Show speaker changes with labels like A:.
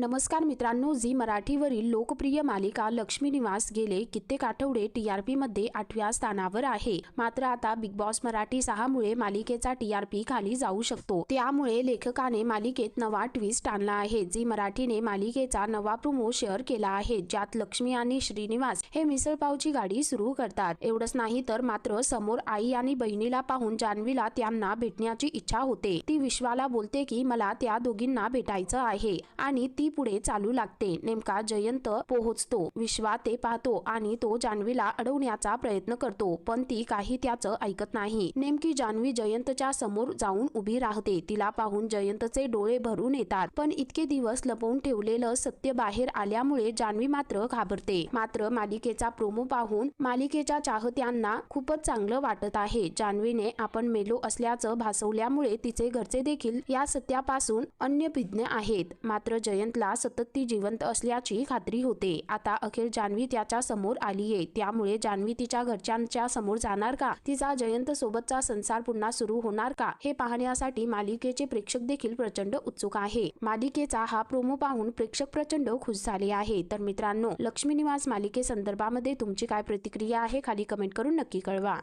A: नमस्कार मित्रांनो झी मराठीवरील लोकप्रिय मालिका लक्ष्मी निवास गेले कित्येक आठवडे टी आर पीमध्ये आठव्या स्थानावर आहे. मात्र आता बिग बॉस मराठी सहामुळे मालिकेचा टी मालिकेचा टीआरपी खाली जाऊ शकतो. त्यामुळे लेखकाने मालिकेत नवा ट्विस्ट आणला आहे. झी मराठीने मालिकेचा नवा प्रोमो शेअर केला आहे ज्यात लक्ष्मी आणि श्रीनिवास हे मिसळपावची गाडी सुरू करतात. एवढंच नाही तर मात्र समोर आई आणि बहिणीला पाहून जान्हवीला त्यांना भेटण्याची इच्छा होते. ती विश्वाला बोलते की मला त्या दोघींना भेटायचं आहे. आणि ती पुढे चालू लागते. नेमका जयंत पोहोचतो विश्वा ते पाहतो आणि तो जान्हवीला अडवण्याचा प्रयत्न करतो पण ती काही त्याचं ऐकत नाही. नेमकी जान्हवी जयंतच्या समोर जाऊन उभी राहते. तिला पाहून जयंतचे डोळे भरून येतात. पण इतके दिवस लपवून ठेवलेलं सत्य बाहेर आल्यामुळे जान्हवी मात्र घाबरते. मात्र मालिकेचा प्रोमो पाहून मालिकेच्या चाहत्यांना खूपच चांगलं वाटत आहे. जान्हवीने आपण मेलो असल्याचं भासवल्यामुळे तिचे घरचे देखील या सत्यापासून अन्य भिज्ञ आहेत. मात्र जयंत जयंतला सतत ती जिवंत असल्याची खात्री होते. आता अखेर जान्हवी त्याच्यासमोर आलीये. त्यामुळे जान्हवी तिच्या घरच्यांच्या समोर जाणार का? तिचा जयंत सोबतचा संसार पुन्हा सुरू होणार का? हे पाहण्यासाठी मालिकेचे प्रेक्षक देखील प्रचंड उत्सुक आहे. मालिकेचा हा प्रोमो पाहून प्रेक्षक प्रचंड खुश झाले आहे. तर मित्रांनो लक्ष्मी निवास मालिके संदर्भामध्ये तुमची काय प्रतिक्रिया आहे खाली कमेंट करून नक्की कळवा.